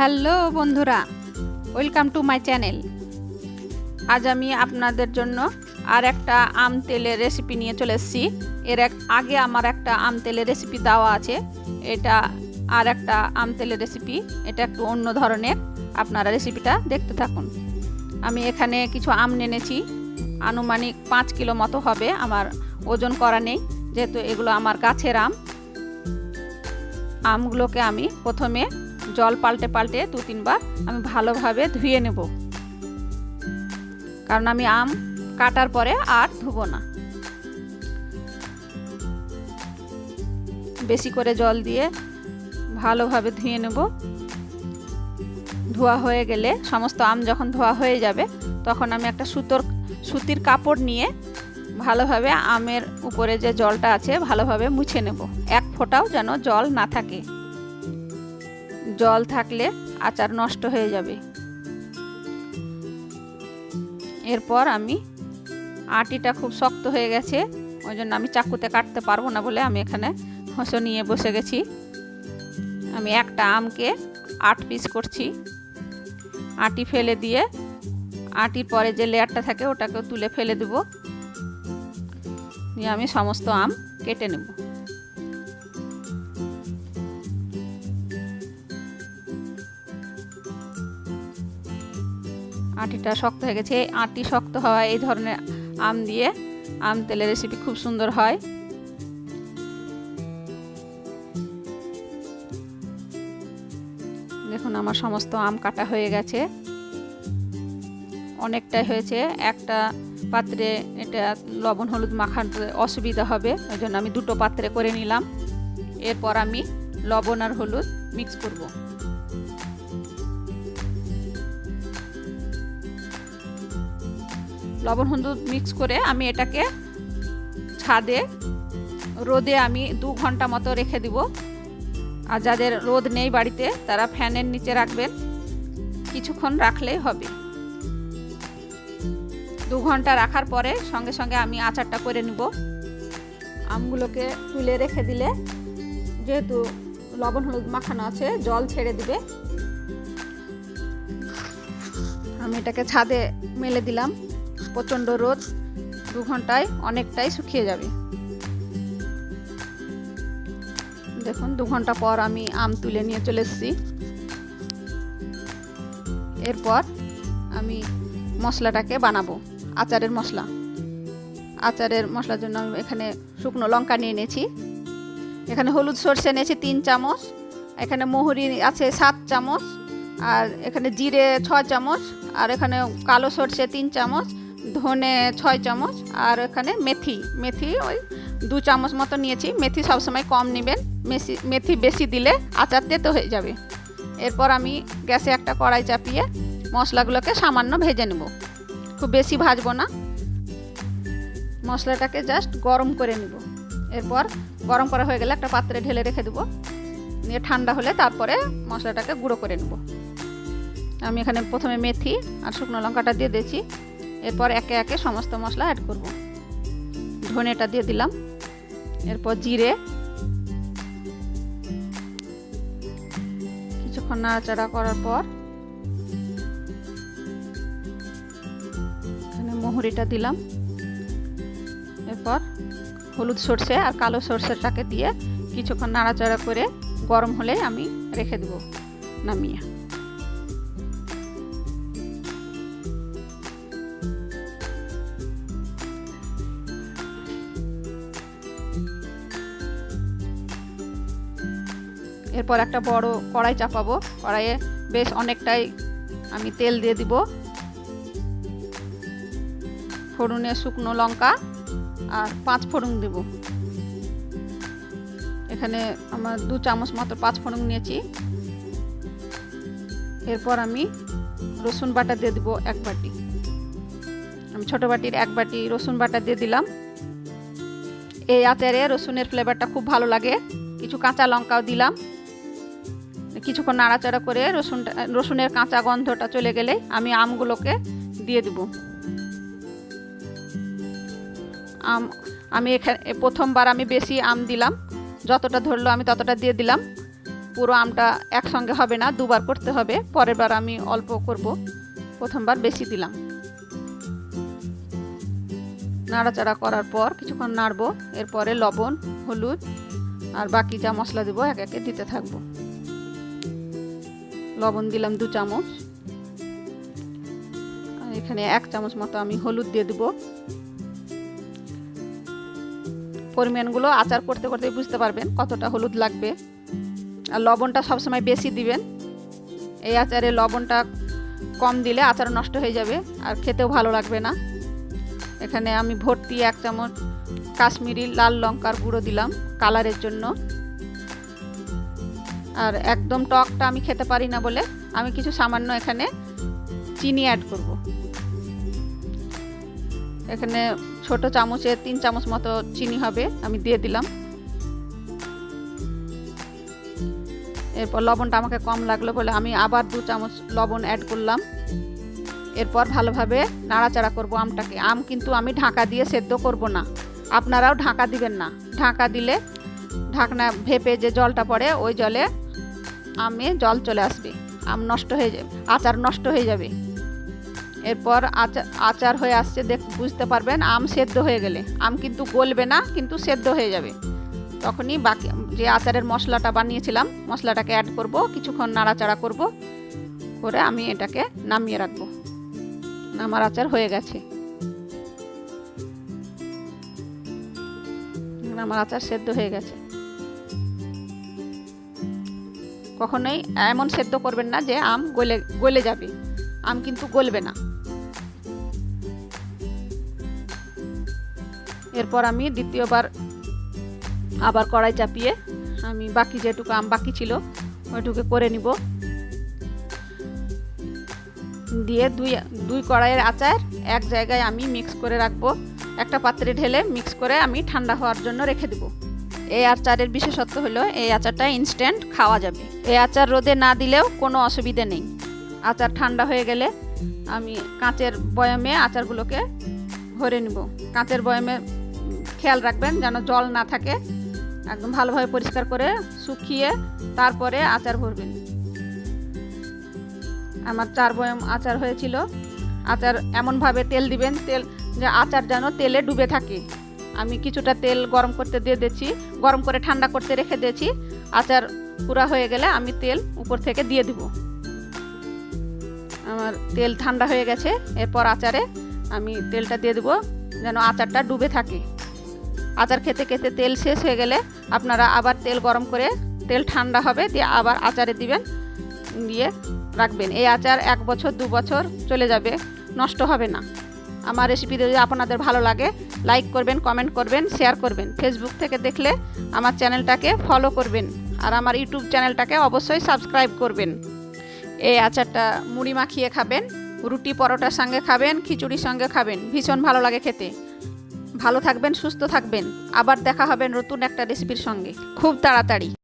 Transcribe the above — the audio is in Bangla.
হ্যালো বন্ধুরা, ওয়েলকাম টু মাই চ্যানেল। আজ আমি আপনাদের জন্য আর একটা আম তেলের রেসিপি নিয়ে চলে এসেছি। এর এক, আগে আমার একটা আম তেলের রেসিপি দেওয়া আছে। এটা আর একটা আম তেলের রেসিপি, এটা একটু অন্য ধরনের। আপনারা রেসিপিটা দেখতে থাকুন। আমি এখানে কিছু আম নেনেছি আনুমানিক পাঁচ কিলো মতো হবে, আমার ওজন করা নেই, যেহেতু এগুলো আমার গাছের আম। আমগুলোকে আমি প্রথমে জল পাল্টে পাল্টে দু তিনবার আমি ভালোভাবে ধুয়ে নেব। কারণ আমি আম কাটার পরে আর ধুবো না। বেশি করে জল দিয়ে ভালোভাবে ধুয়ে নেব। ধোয়া হয়ে গেলে সমস্ত আম যখন ধোয়া হয়ে যাবে, তখন আমি একটা সুতোর, সুতির কাপড় নিয়ে ভালোভাবে আমের উপরে যে জলটা আছে, ভালোভাবে মুছে নেব। এক ফোঁটাও যেন জল না থাকে। জল থাকলে আচার নষ্ট হয়ে যাবে। এরপর আমি আটিটা খুব শক্ত হয়ে গেছে, ওই জন্য আমি চাকুতে কাটতে পারব না বলে আমি এখানে হসো নিয়ে বসে গেছি। আমি একটা আমকে আট পিস করছি। আটি ফেলে দিয়ে আটির পরে যে লেয়ারটা থাকে ওটাকেও তুলে ফেলে দেব। নিয়ে আমি সমস্ত আম কেটে নেব। আটিটা শক্ত হয়ে গেছে। আটি শক্ত হওয়া, এই ধরনের আম দিয়ে আম তেলের রেসিপি খুব সুন্দর হয়। দেখুন, আমার সমস্ত আম কাটা হয়ে গেছে। অনেকটাই হয়েছে। একটা পাত্রে এটা লবণ, হলুদ মাখাতে অসুবিধা হবে ওই জন্য আমি দুটো পাত্রে করে নিলাম। এরপর আমি লবণ আর হলুদ মিক্স করব। লবণ হলুদ মিক্স করে আমি এটাকে ছাদে, রোদে আমি দু ঘণ্টা মতো রেখে দিব। আর যাদের রোদ নেই বাড়িতে, তারা ফ্যানের নিচে রাখবেন। কিছুক্ষণ রাখলেই হবে। দু ঘণ্টা রাখার পরে সঙ্গে সঙ্গে আমি আচারটা করে নিব। আমগুলোকে তুলে রেখে দিলে যেহেতু লবণ হলুদ মাখানো আছে, জল ছেড়ে দিবে। আমি এটাকে ছাদে মেলে দিলাম। প্রচণ্ড রোদ, দু ঘন্টায় অনেকটাই শুকিয়ে যাবে। দেখুন, দু ঘণ্টা পর আমি আম তুলে নিয়ে চলে এসেছি। এরপর আমি মশলাটাকে বানাবো, আচারের মশলা। আচারের মশলার জন্য আমি এখানে শুকনো লঙ্কা নিয়ে নিয়েছি। এখানে হলুদ সর্ষে নিয়েছি তিন চামচ, এখানে মহুরি আছে সাত চামচ, আর এখানে জিরে ছয় চামচ, আর এখানে কালো সর্ষে তিন চামচ ধনে ছয় চামচ আর এখানে মেথি মেথি ওই দু চামচ মতো নিয়েছি। মেথি সবসময় কম নেবেন মেথি মেথি বেশি দিলে আচার তেতো হয়ে যাবে। এরপর আমি গ্যাসে একটা কড়াই চাপিয়ে মশলাগুলোকে সামান্য ভেজে নেব। খুব বেশি ভাজবো না। মশলাটাকে জাস্ট গরম করে নেব। এরপর গরম করা হয়ে গেলে একটা পাত্রে ঢেলে রেখে দেবো। নিয়ে ঠান্ডা হলে তারপরে মশলাটাকে গুঁড়ো করে নেব। আমি এখানে প্রথমে মেথি আর শুকনো লঙ্কাটা দিয়ে দিয়েছি। এরপর একে একে সমস্ত মশলা অ্যাড করব। ধনেটা দিয়ে দিলাম। এরপর জিরে। কিছুক্ষণ নাড়াচাড়া করার পর এখানে মহুরিটা দিলাম। এরপর হলুদ সর্ষে আর কালো সর্ষেটাকে দিয়ে কিছুক্ষণ নাড়াচাড়া করে গরম হলে আমি রেখে দেবো নামিয়ে। এরপর একটা বড় কড়াই চাপাবো। কড়াইয়ে বেশ অনেকটাই আমি তেল দিয়ে দিব। ফোড়নে শুকনো লঙ্কা আর পাঁচ ফোড়ন দেব। এখানে আমার দু চামচ মতো পাঁচ ফোড়ন নিয়েছি। এরপর আমি রসুন বাটা দিয়ে দিব এক বাটি। আমি ছোটো বাটির এক বাটি রসুন বাটা দিয়ে দিলাম। এই আচারে রসুনের ফ্লেভারটা খুব ভালো লাগে। কিছু কাঁচা লঙ্কাও দিলাম। কিছুক্ষণ নাড়াচাড়া করে রসুনটা, রসুনের কাঁচা গন্ধটা চলে গেলে আমি আমগুলোকে দিয়ে দেব। আম, আমি এখানে প্রথমবার আমি বেশি আম দিলাম। যতটা ধরলো আমি ততটা দিয়ে দিলাম। পুরো আমটা একসঙ্গে হবে না, দুবার করতে হবে। পরের বার আমি অল্প করব। প্রথমবার বেশি দিলাম। নাড়াচাড়া করার পর কিছুক্ষণ নাড়বো। এরপরে লবণ, হলুদ আর বাকি যা মশলা দেবো এক একে দিতে থাকব। লবণ দিলাম দু চামচ। আর এখানে এক চামচ মতো আমি হলুদ দিয়ে দেবো। পরিমাণগুলো আচার করতে করতে বুঝতে পারবেন কতটা হলুদ লাগবে। আর লবণটা সবসময় বেশি দিবেন। এই আচারে লবণটা কম দিলে আচার নষ্ট হয়ে যাবে আর খেতেও ভালো লাগবে না। এখানে আমি ভর্তি এক চামচ কাশ্মীরি লাল লঙ্কার গুঁড়ো দিলাম কালারের জন্য। আর একদম টকটা আমি খেতে পারি না বলে আমি কিছু সামান্য এখানে চিনি অ্যাড করব। এখানে ছোট চামচে তিন চামচ মতো চিনি হবে, আমি দিয়ে দিলাম। এরপর লবণটা আমাকে কম লাগল বলে আমি আবার দু চামচ লবণ অ্যাড করলাম। এরপর ভালোভাবে নাড়াচাড়া করব আমটাকে। আম কিন্তু আমি ঢাকা দিয়ে সেদ্ধ করব না। আপনারাও ঢাকা দিবেন না। ঢাকা দিলে ঢাকনা ভেপে যে জলটা পড়ে, ওই জলে আমে জল চলে আসবে, আম নষ্ট হয়ে যাবে, আচার নষ্ট হয়ে যাবে। এরপর আচার আচার হয়ে আসছে, দেখ, বুঝতে পারবেন, আম সেদ্ধ হয়ে গেলে। আম কিন্তু গলবে না, কিন্তু সেদ্ধ হয়ে যাবে। তখনই বাকি, যে আচারের মশলাটা বানিয়েছিলাম, মশলাটাকে অ্যাড করব, কিছুক্ষণ নাড়াচাড়া করব, করে আমি এটাকে নামিয়ে রাখব। আমার আচার হয়ে গেছে। আমার আচার সেদ্ধ হয়ে গেছে। কখনোই এমন সেদ্ধ করবেন না যে আম গলে গলে যাবে। আম কিন্তু গলবে না। এরপর আমি দ্বিতীয়বার আবার কড়াই চাপিয়ে আমি বাকি যেটুকু আম বাকি ছিল, ওইটুকু করে নিব। দিয়ে দুই দুই কড়াইয়ের আচার এক জায়গায় আমি মিক্স করে রাখব। একটা পাত্রে ঢেলে মিক্স করে আমি ঠান্ডা হওয়ার জন্য রেখে দেবো। এই আচারের বিশেষত্ব হলো এই আচারটা ইনস্ট্যান্ট খাওয়া যাবে। এই আচার রোদে না দিলেও কোনো অসুবিধে নেই। আচার ঠান্ডা হয়ে গেলে আমি কাঁচের বয়ামে আচারগুলোকে ভরে নিব। কাঁচের বয়ামে খেয়াল রাখবেন যেন জল না থাকে। একদম ভালোভাবে পরিষ্কার করে শুকিয়ে তারপরে আচার ভরবেন। আমার চার বয়াম আচার হয়েছিল। আচার এমনভাবে তেল দিবেন, তেল যে আচার যেন তেলে ডুবে থাকে। আমি কিছুটা তেল গরম করতে দিয়ে দিয়েছি। গরম করে ঠান্ডা করতে রেখে দিয়েছি। আচার পুরা হয়ে গেলে আমি তেল উপর থেকে দিয়ে দিব। আমার তেল ঠান্ডা হয়ে গেছে। এরপর আচারে আমি তেলটা দিয়ে দেবো যেন আচারটা ডুবে থাকে। আচার খেতে খেতে তেল শেষ হয়ে গেলে আপনারা আবার তেল গরম করে তেল ঠান্ডা হবে দিয়ে আবার আচারে দিবেন। দিয়ে রাখবেন। এই আচার এক বছর, দু বছর চলে যাবে। নষ্ট হবে না। আমার রেসিপি যদি আপনাদের ভালো লাগে লাইক করবেন কমেন্ট করবেন শেয়ার করবেন। ফেসবুক থেকে দেখলে আমার চ্যানেলটাকে ফলো করবেন। আর আমার ইউটিউব চ্যানেলটাকে অবশ্যই সাবস্ক্রাইব করবেন। এই আচারটা মুড়ি মাখিয়ে খাবেন, রুটি পরোটার সঙ্গে খাবেন, খিচুড়ির সঙ্গে খাবেন। ভীষণ ভালো লাগে খেতে। ভালো থাকবেন, সুস্থ থাকবেন। আবার দেখা হবে নতুন একটা রেসিপির সঙ্গে। খুব তাড়াতাড়ি।